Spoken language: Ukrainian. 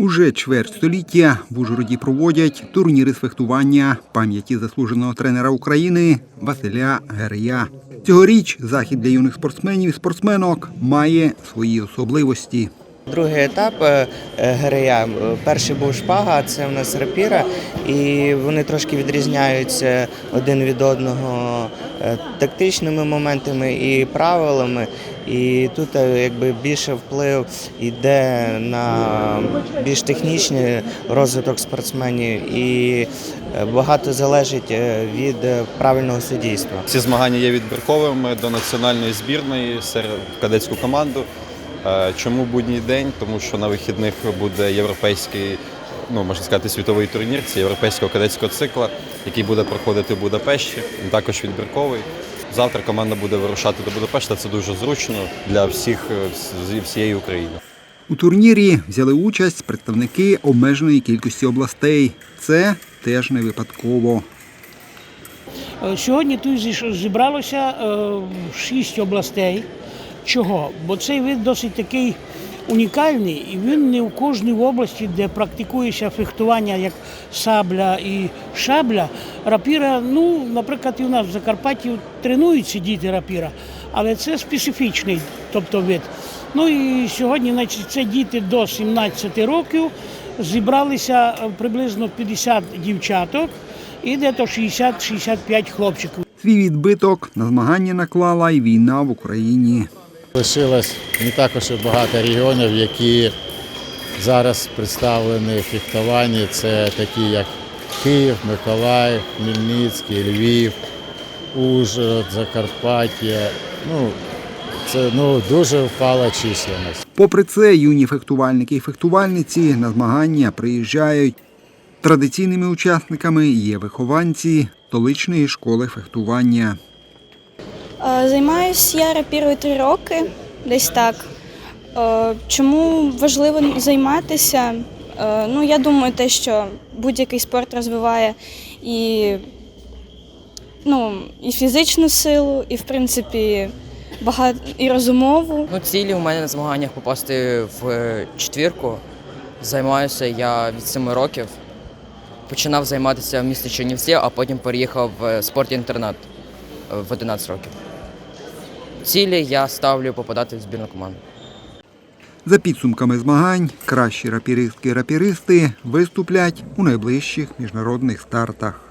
Уже чверть століття в Ужгороді проводять турніри з фехтування пам'яті заслуженого тренера України Василя Герия. Цьогоріч захід для юних спортсменів і спортсменок має свої особливості. Другий етап е, е, Перший був шпага, це у нас рапіра, і вони трошки відрізняються один від одного е, тактичними моментами і правилами. І тут е, якби більше вплив йде на більш технічний розвиток спортсменів, і е, багато залежить е, від е, правильного суддівства. Ці змагання є відбірковими до національної збірної серед кадетську команду. Е, Чому будній день? Тому що на вихідних буде європейський, ну можна сказати, світовий турнір. Це європейського кадетського цикла, який буде проходити в Будапешті. Він також відбірковий. Завтра команда буде вирушати до Будапешта. Це дуже зручно для всіх е, з всієї України. У турнірі взяли участь представники обмеженої кількості областей. Це теж не випадково. Е, Сьогодні тут зібралося шість областей. Чого? Бо цей вид досить такий унікальний, і він не у кожній області, де практикується фехтування як сабля і шабля. Рапіра, ну, наприклад, і у нас в Закарпатті тренуються діти рапіра, але це специфічний тобто вид. Ну і сьогодні значить, це діти до 17 років. Зібралися е, приблизно 50 дівчаток і десь 60-65 хлопчиків. Свій відбиток на змагання наклала й війна в Україні. Лишилось не також багато регіонів, які зараз представлені в фехтуванні. Це такі, як Київ, Миколаїв, Хмельницький, Львів, Ужгород, Закарпаття. Ну, це ну, дуже впала численність. Попри це, юні фехтувальники і фехтувальниці на змагання приїжджають. Традиційними учасниками є вихованці столичної школи фехтування. Е, Займаюсь я рапірою три роки, десь так. Е, Чому важливо займатися? Е, Ну, я думаю, те, що будь-який спорт розвиває і, ну, і фізичну силу, і в принципі багато і розумову. Ну, цілі у мене на змаганнях попасти в четвірку. Займаюся я від 7 років. Починав займатися в місті Чернівці, а потім переїхав в спорт-інтернат е, в 11 років. Цілі я ставлю попадати в збірну команду. За підсумками змагань, кращі рапіристки-рапіристи виступлять у найближчих міжнародних стартах.